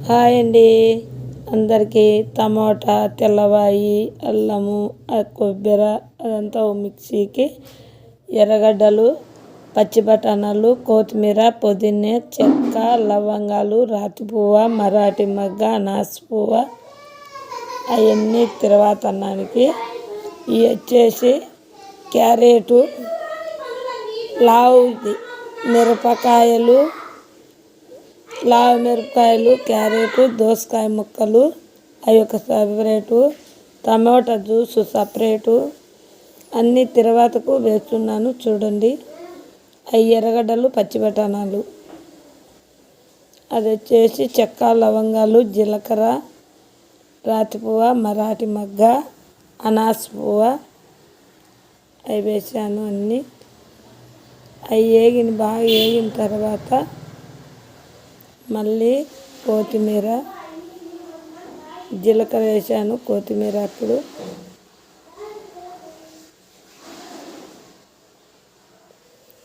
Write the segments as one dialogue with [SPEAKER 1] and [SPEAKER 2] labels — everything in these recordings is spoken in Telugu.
[SPEAKER 1] హాయ్ అండి. అందరికీ టమాటా తెల్లవాయి అల్లము కొబ్బరి అదంతా మిక్సీకి ఎర్రగడ్డలు పచ్చి బఠానాలు కొత్తిమీర పుదీనా చెక్క లవంగాలు రాతి పువ్వ మరాఠీ మగ్గ అనాస పువ్వ అవన్నీ తర్వాత అన్నానికి ఇవి వచ్చేసి క్యారెటు లావు మిరపకాయలు లావ మిరపకాయలు క్యారెట్ దోసకాయ ముక్కలు అవి ఒక సపరేటు టమాటా జ్యూస్ సపరేటు. అన్నీ తర్వాతకు వేస్తున్నాను చూడండి. అవి ఎర్రగడ్డలు పచ్చి బఠానాలు. అది వచ్చేసి చెక్క లవంగాలు జీలకర్ర రాతి పువ్వ మరాఠి మగ్గ అనాస పువ్వ. అవి వేసాను అన్నీ. అవి వేగిన బాగా వేగిన తర్వాత మళ్ళీ కొత్తిమీర జీలకర్ర వేసాను. కొత్తిమీర అప్పుడు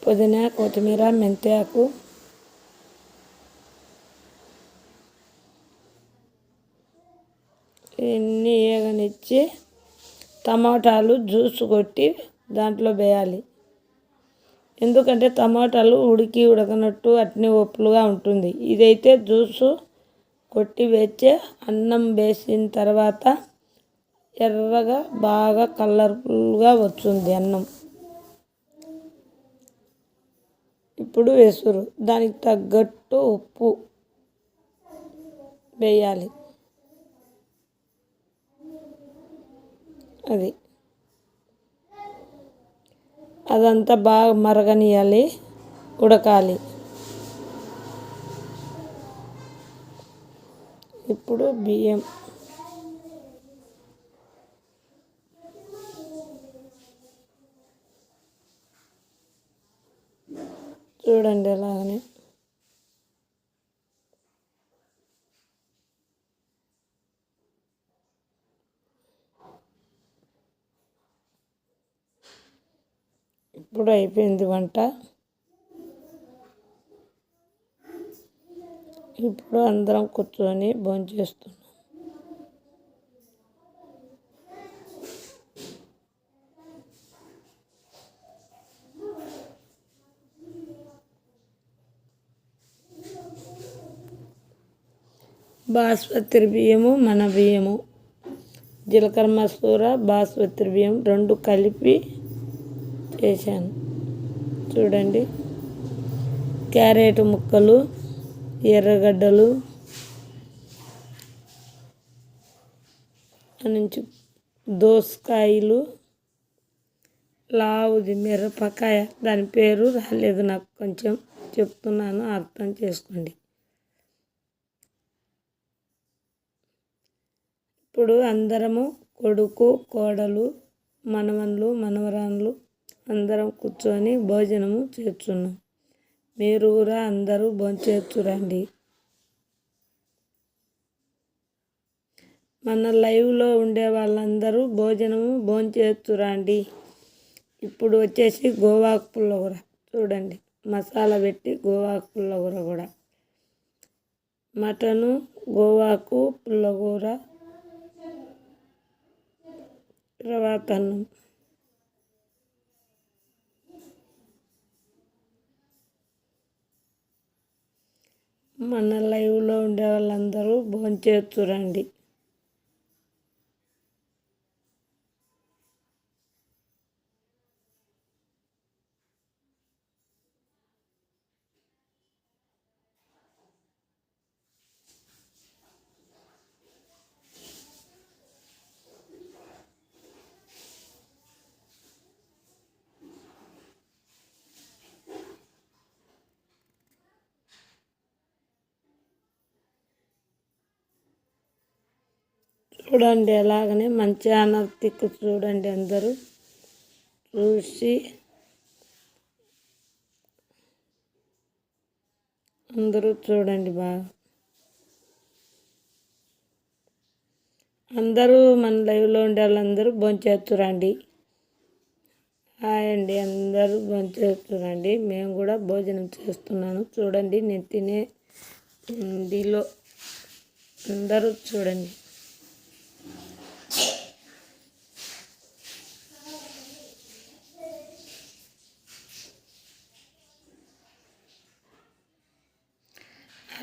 [SPEAKER 1] పుదీనా కొత్తిమీర మెంతి ఆకు ఇవన్నీ ఏగనిచ్చి టమాటాలు జ్యూస్ కొట్టి దాంట్లో వేయాలి. ఎందుకంటే టమాటాలు ఉడికి ఉడకనట్టు అట్నే ఒప్పులుగా ఉంటుంది. ఇదైతే జ్యూసు కొట్టి వేస్తే అన్నం వేసిన తర్వాత ఎర్రగా బాగా కలర్ఫుల్గా వచ్చింది అన్నం. ఇప్పుడు వేసురు. దానికి తగ్గట్టు ఉప్పు వేయాలి. అది. అదంతా బాగా మరగనియాలి ఉడకాలి. ఇప్పుడు బియ్యం. చూడండి అలాగనే ఇప్పుడు అయిపోయింది వంట. ఇప్పుడు అందరం కూర్చొని భోంచేస్తున్నాం బాస్మతి బియ్యము మన బియ్యము. జీలకర్ర మసూర బాస్మతి బియ్యం రెండు కలిపి చేశాను. చూడండి. క్యారెట్ ముక్కలు ఎర్రగడ్డలు నుంచి దోసకాయలు లావుది మిరపకాయ. దాని పేరు రాలేదు నాకు కొంచెం చెప్తున్నాను అర్థం చేసుకోండి. ఇప్పుడు అందరము కొడుకు కోడలు మనవన్లు మనవరాన్లు అందరం కూర్చొని భోజనము చేర్చున్నాం మీరు కూడా అందరూ భోంచేర్చురండి మన లైవ్లో ఉండే వాళ్ళందరూ భోజనము భోంచేర్చురండి ఇప్పుడు వచ్చేసి గోవాకు పుల్లగూర చూడండి. మసాలా పెట్టి గోవాకు పుల్లగూర కూడా. మటను గోవాకు పుల్లగూర తర్వాత మన లైవ్లో ఉండే వాళ్ళందరూ భోంచేస్తురండి చూడండి అలాగనే మంచి అనర్తిక్కు చూడండి అందరూ. చూసి అందరూ చూడండి బాగా అందరూ మన లైవ్లో ఉండే వాళ్ళందరూ భోంచేస్తురండి హాయ్ అండి అందరూ భోంచేస్తురండి మేము కూడా భోజనం చేస్తున్నాను. చూడండి నేను తినే ఇండిలో అందరూ చూడండి.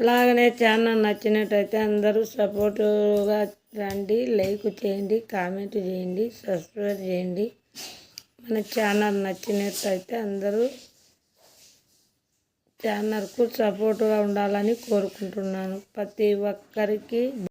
[SPEAKER 1] అలాగనే ఛానల్ నచ్చినట్టయితే అందరూ సపోర్టుగా రండి లైక్ చేయండి కామెంట్ చేయండి సబ్స్క్రైబ్ చేయండి. మన ఛానల్ నచ్చినట్టయితే అందరూ ఛానల్కు సపోర్టుగా ఉండాలని కోరుకుంటున్నాను. ప్రతి ఒక్కరికి